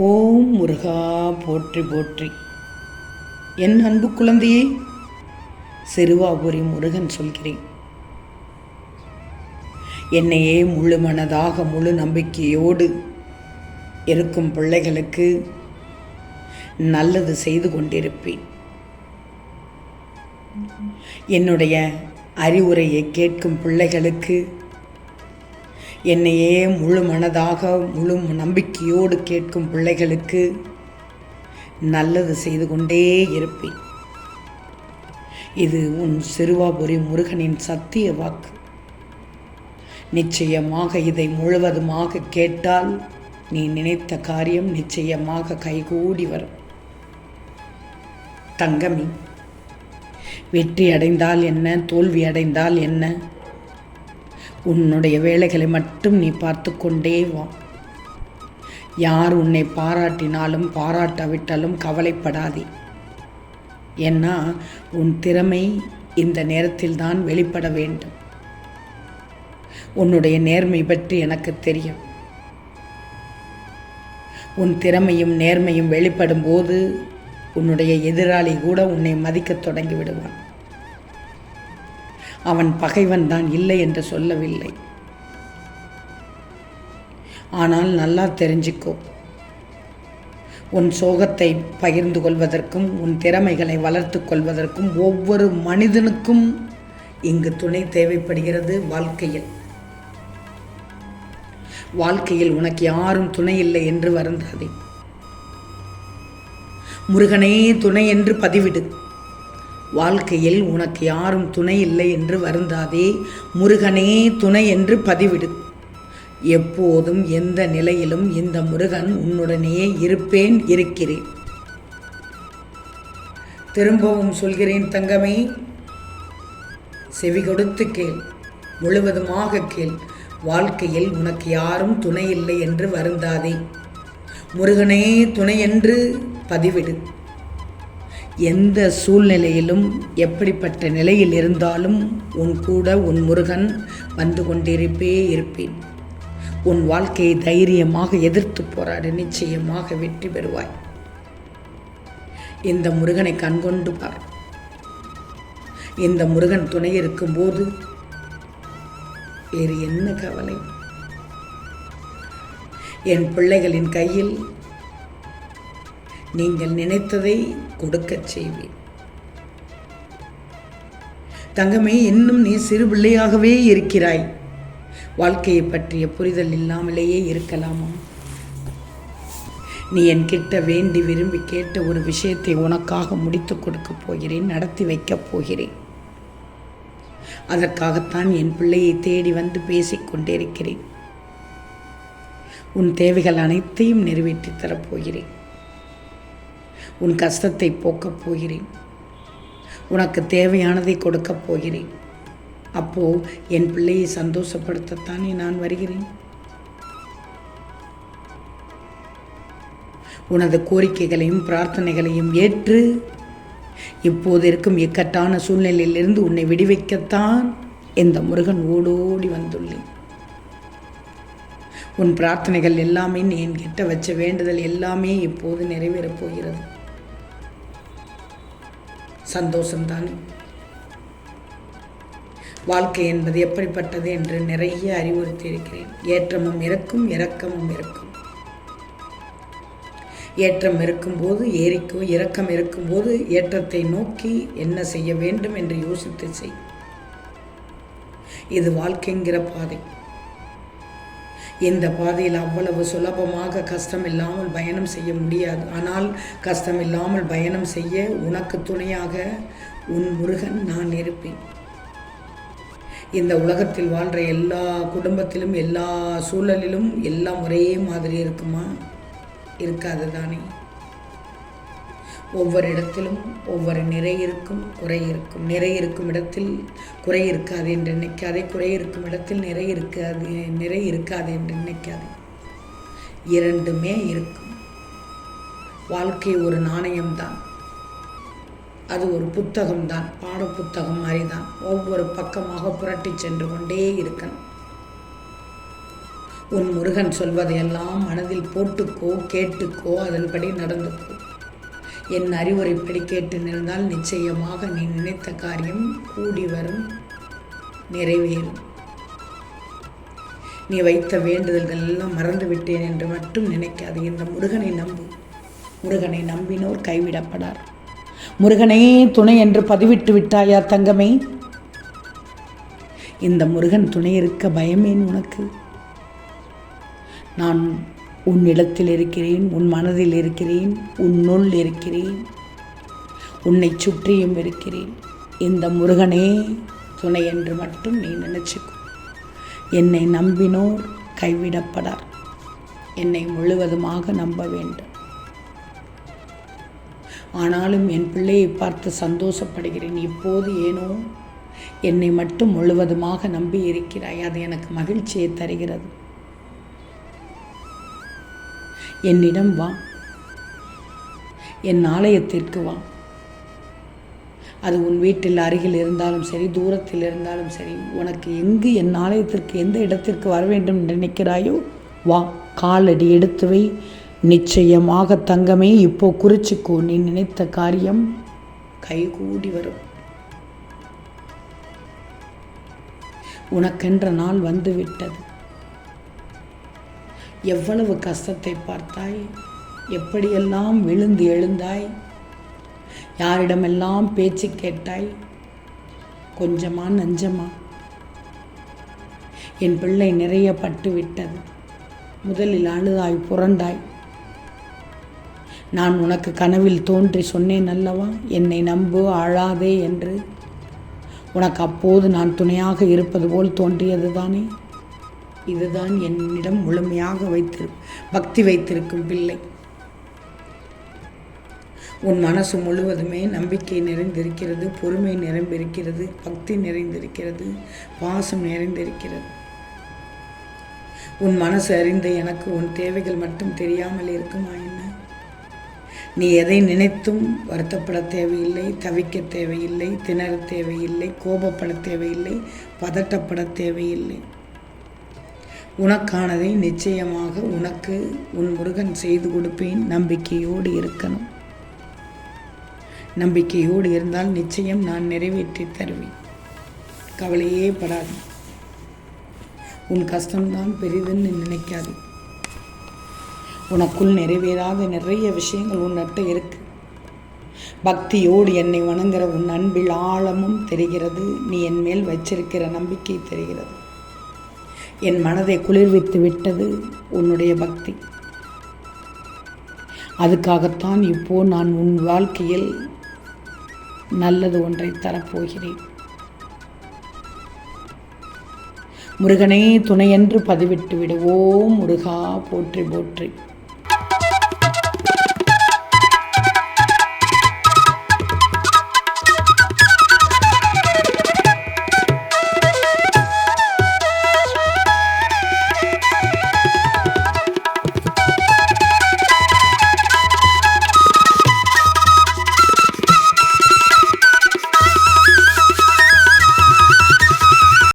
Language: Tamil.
ஓம் முருகா போற்றி போற்றி. என் அன்பு குழந்தையே சிறுவாபுரி முருகன் சொல்கிறேன். என்னையே முழு மனதாக முழு நம்பிக்கையோடு இருக்கும் பிள்ளைகளுக்கு நல்லது செய்து கொண்டிருப்பேன். என்னுடைய அறிவுரையை கேட்கும் பிள்ளைகளுக்கு என்னையே முழு மனதாக முழு நம்பிக்கையோடு கேட்கும் பிள்ளைகளுக்கு நல்லது செய்து கொண்டே இருப்பேன். இது உன் சிறுவாபுரி முருகனின் சத்திய வாக்கு. நிச்சயமாக இதை முழுவதுமாக கேட்டால் நீ நினைத்த காரியம் நிச்சயமாக கைகூடி வரும். தங்கமி வெற்றி அடைந்தால் என்ன தோல்வி அடைந்தால் என்ன? உன்னுடைய வேலைகளை மட்டும் நீ பார்த்து கொண்டே வா. யார் உன்னை பாராட்டினாலும் பாராட்டாவிட்டாலும் கவலைப்படாதே. ஏன்னா உன் திறமை இந்த நேரத்தில் தான் வெளிப்பட வேண்டும். உன்னுடைய நேர்மை பற்றி எனக்கு தெரியும். உன் திறமையும் நேர்மையும் வெளிப்படும் போது உன்னுடைய எதிராளி கூட உன்னை மதிக்கத் தொடங்கி விடுவான் அவன் பகைவன் தான் இல்லை என்று சொல்லவில்லை. ஆனால் நல்லா தெரிஞ்சுக்கோ. உன் சோகத்தை பகிர்ந்து கொள்வதற்கும் உன் திறமைகளை வளர்த்து கொள்வதற்கும் ஒவ்வொரு மனிதனுக்கும் இங்கு துணை தேவைப்படுகிறது வாழ்க்கையில். வாழ்க்கையில் உனக்கு யாரும் துணை இல்லை என்று வருந்தாதே. முருகனே துணை என்று பதிவிடு. வாழ்க்கையில் உனக்கு யாரும் துணை இல்லை என்று வருந்தாதே. முருகனே துணை என்று பதிவிடு. எப்போதும் எந்த நிலையிலும் இந்த முருகன் உன்னுடனேயே இருப்பேன் இருக்கிறேன். திரும்பவும் சொல்கிறேன் தங்கமே. செவி கொடுத்து கேள். முழுவதுமாக கேள். வாழ்க்கையில் உனக்கு யாரும் துணை இல்லை என்று வருந்தாதே. முருகனே துணை என்று பதிவிடு. எந்த சூழ்நிலையிலும் எப்படிப்பட்ட நிலையில் இருந்தாலும் உன் கூட உன் முருகன் வந்து கொண்டிருப்பே இருப்பேன். உன் வாழ்க்கையை தைரியமாக எதிர்த்து போராடு நிச்சயமாக வெற்றி பெறுவாய். இந்த முருகனை கண்கொண்டு பார். இந்த முருகன் துணை இருக்கும்போது வேறு என்ன கவலை? என் பிள்ளைகளின் கையில் நீங்கள் நினைத்ததை கொடுக்கச் செய்வேன். தங்கமே இன்னும் நீ சிறு பிள்ளையாகவே இருக்கிறாய். வாழ்க்கையை பற்றிய புரிதல் இல்லாமலேயே இருக்கலாமா? நீ என்கிட்ட வேண்டி விரும்பி கேட்ட ஒரு விஷயத்தை உனக்காக முடித்து கொடுக்கப் போகிறேன் நடத்தி வைக்கப் போகிறேன். அதற்காகத்தான் என் பிள்ளையை தேடி வந்து பேசிக்கொண்டிருக்கிறேன் உன் தேவைகள் அனைத்தையும் நிறைவேற்றி தரப்போகிறேன் உன் கஷ்டத்தை போக்கப் போகிறேன். உனக்கு தேவையானதை கொடுக்கப் போகிறேன். அப்போ என் பிள்ளையை சந்தோஷப்படுத்தத்தானே நான் வருகிறேன். உனது கோரிக்கைகளையும் பிரார்த்தனைகளையும் ஏற்று இப்போது இருக்கும் இக்கட்டான சூழ்நிலையிலிருந்து உன்னை விடுவிக்கத்தான் இந்த முருகன் ஓடோடி வந்துள்ளேன். உன் பிரார்த்தனைகள் எல்லாமே நீ என்கிட்ட வச்ச வேண்டுதல் எல்லாமே இப்போது நிறைவேறப் போகிறது. சந்தோஷம்தானே வாழ்க்கை என்பது எப்படிப்பட்டது என்று நிறைய அறிவுறுத்தி இருக்கிறேன் ஏற்றமும் இறக்கும் இறக்கமும் இருக்கும். ஏற்றம் இருக்கும்போது ஏறிக்கோ இறக்கம் இருக்கும்போது ஏற்றத்தை நோக்கி என்ன செய்ய வேண்டும் என்று யோசித்து செய். இது வாழ்க்கைங்கிற பாதை. இந்த பாதையில் அவ்வளவு சுலபமாக கஷ்டம் இல்லாமல் பயணம் செய்ய முடியாது. ஆனால் கஷ்டம் இல்லாமல் பயணம் செய்ய உனக்கு துணையாக உன் முருகன் நான் இருப்பேன். இந்த உலகத்தில் வாழ்கிற எல்லா குடும்பத்திலும் எல்லா சூழலிலும் எல்லாம் ஒரே மாதிரி இருக்குமா? இருக்காது தானே. ஒவ்வொரு இடத்திலும் ஒவ்வொரு நிறை இருக்கும் குறை இருக்கும். நிறை இருக்கும் இடத்தில் குறை இருக்காது என்று நினைக்காதே. குறை இருக்கும் இடத்தில் நிறை இருக்காது நிறை இருக்காது என்று நினைக்காதே. இரண்டுமே இருக்கும். வாழ்க்கை ஒரு நாணயம்தான். அது ஒரு புத்தகம்தான். பாட புத்தகம் மாதிரி தான் ஒவ்வொரு பக்கமாக புரட்டி சென்று கொண்டே இருக்கணும். உன் முருகன் சொல்வதையெல்லாம் மனதில் போட்டுக்கோ கேட்டுக்கோ அதன்படி நடந்துக்கோ. என் அறிவுரைப்படி கேட்டு நின்றால் நிச்சயமாக நீ நினைத்த காரியம் கூடி வரும் நிறைவேறும். நீ வைத்த வேண்டுதல்கள் எல்லாம் மறந்துவிட்டேன் என்று மட்டும் நினைக்காது இந்த முருகனை நம்பு. முருகனை நம்பினோர் கைவிடப்படார். முருகனே துணை என்று பதிவிட்டு விட்டாயா தங்கமே. இந்த முருகன் துணை இருக்க பயமேன் உனக்கு. நான் உன்னிடத்தில் இருக்கிறேன் உன் மனதில் இருக்கிறேன் உன்னுள் இருக்கிறேன் உன்னை சுற்றியும் இருக்கிறேன். இந்த முருகனே துணை என்று மட்டும் நீ நினச்சிக்கோ. என்னை நம்பினோர் கைவிடப்படார். என்னை முழுவதுமாக நம்ப வேண்டும். ஆனாலும் என் பிள்ளையை பார்த்து சந்தோஷப்படுகிறேன். இப்போது ஏனோ என்னை மட்டும் முழுவதுமாக நம்பி இருக்கிறாய் அது எனக்கு மகிழ்ச்சியை தருகிறது. என்னிடம் வா. என் ஆலயத்திற்கு வா. அது உன் வீட்டில் அருகில் இருந்தாலும் சரி தூரத்தில் இருந்தாலும் சரி உனக்கு எங்கு என் ஆலயத்திற்கு எந்த இடத்திற்கு வர வேண்டும் என்று நினைக்கிறாயோ வா. காலடி எடுத்து வை. நிச்சயமாக தங்கமே இப்போ குறிச்சிக்கோ. நீ நினைத்த காரியம் கைகூடி வரும். உனக்கென்ற நாள் வந்துவிட்டது எவ்வளவு கஷ்டத்தை பார்த்தாய்? எப்படியெல்லாம் விழுந்து எழுந்தாய்? யாரிடமெல்லாம் பேச்சு கேட்டாய்? கொஞ்சமா நஞ்சமா? என் பிள்ளை நிறைய பட்டு விட்டது முதலில் அழுதாய் புரண்டாய். நான் உனக்கு கனவில் தோன்றி சொன்னேன் அல்லவா? என்னை நம்பு அழாதே என்று. உனக்கு அப்போது நான் துணையாக இருப்பது போல் தோன்றியது தானே? இதுதான் என்னிடம் முழுமையாக வைத்திரு பக்தி வைத்திருக்கும் பிள்ளை. உன் மனசு முழுவதுமே நம்பிக்கை நிறைந்திருக்கிறது பொறுமை நிரம்பியிருக்கிறது பக்தி நிறைந்திருக்கிறது பாசம் நிறைந்திருக்கிறது. உன் மனசு அறிந்த எனக்கு உன் தேவைகள் மட்டும் தெரியாமல் இருக்குமா என்ன? நீ எதை நினைத்தும் வருத்தப்பட தேவையில்லை தவிக்க தேவையில்லை திணற தேவையில்லை கோபப்பட தேவையில்லை பதட்டப்பட தேவையில்லை. உனக்கானதை நிச்சயமாக உனக்கு உன் முருகன் செய்து கொடுப்பேன். நம்பிக்கையோடு இருக்கணும். நம்பிக்கையோடு இருந்தால் நிச்சயம் நான் நிறைவேற்றி தருவேன். கவலையே படாது. உன் கஷ்டம்தான் பெரிதுன்னு நினைக்காது. உனக்குள் நிறைவேறாத நிறைய விஷயங்கள் உன்னிட்ட இருக்கு. பக்தியோடு என்னை வணங்குற உன் அன்பில் ஆழமும் தெரிகிறது. நீ என் மேல் வச்சிருக்கிற நம்பிக்கை தெரிகிறது. என் மனதை குளிர்வித்து விட்டது உன்னுடைய பக்தி. அதுக்காகத்தான் இப்போ நான் உன் வாழ்க்கையில் நல்லது ஒன்றை தரப்போகிறேன். முருகனே துணையென்று பதிவிட்டு விடுவோம். முருகா போற்றி போற்றி.